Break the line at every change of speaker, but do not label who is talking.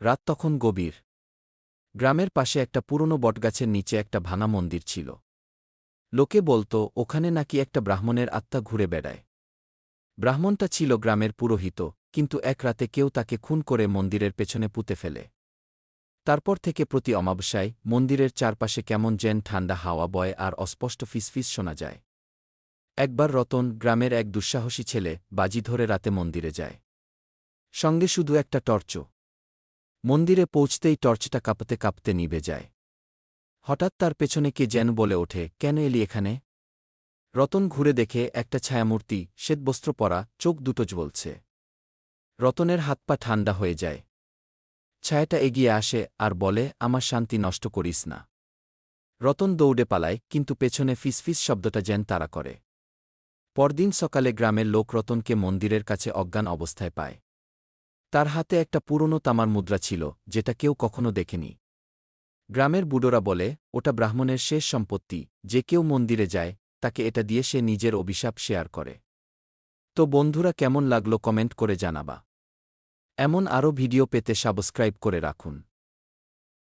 রাত তখন গভীর। গ্রামের পাশে একটা পুরনো বটগাছের নিচে একটা ভাঙা মন্দির ছিল। লোকে বলতো, ওখানে নাকি একটা ব্রাহ্মণের আত্মা ঘুরে বেড়ায়। ব্রাহ্মণটা ছিল গ্রামের পুরোহিত, কিন্তু এক রাতে কেউ তাকে খুন করে মন্দিরের পেছনে পুঁতে ফেলে। তারপর থেকে প্রতি অমাবস্যায় মন্দিরের চারপাশে কেমন যেন ঠান্ডা হাওয়া বয় আর অস্পষ্ট ফিসফিস শোনা যায়। একবার রতন গ্রামের এক দুঃসাহসী ছেলে বাজি ধরে রাতে মন্দিরে যায়। সঙ্গে শুধু একটা টর্চ মন্দিরে পৌঁছতেই টর্চটা কাঁপতে কাঁপতে নিভে যায়। হঠাৎ তার পেছনে কে যেন বলে ওঠে, কেন এলি এখানে? রতন ঘুরে দেখে একটা ছায়ামূর্তি, শ্বেতবস্ত্র পরা, চোখ দুটো জ্বলছে। রতনের হাত পা ঠান্ডা হয়ে যায়। ছায়াটা এগিয়ে আসে আর বলে, আমার শান্তি নষ্ট করিস না। রতন দৌড়ে পালায়, কিন্তু পেছনে ফিসফিস শব্দটা যেন তারা করে। পরদিন সকালে গ্রামের লোক রতনকে মন্দিরের কাছে অজ্ঞান অবস্থায় পায়। তার হাতে একটা পুরনো তামার মুদ্রা ছিল, যেটা কেউ কখনো দেখেনি। গ্রামের বুড়োরা বলে, ওটা ব্রাহ্মণের শেষ সম্পত্তি, যে কেউ মন্দিরে যায়, তাকে এটা দিয়ে সে নিজের অভিশাপ শেয়ার করে। তো বন্ধুরা কেমন লাগল কমেন্ট করে জানাবা। এমন আরও ভিডিও পেতে সাবস্ক্রাইব করে রাখুন।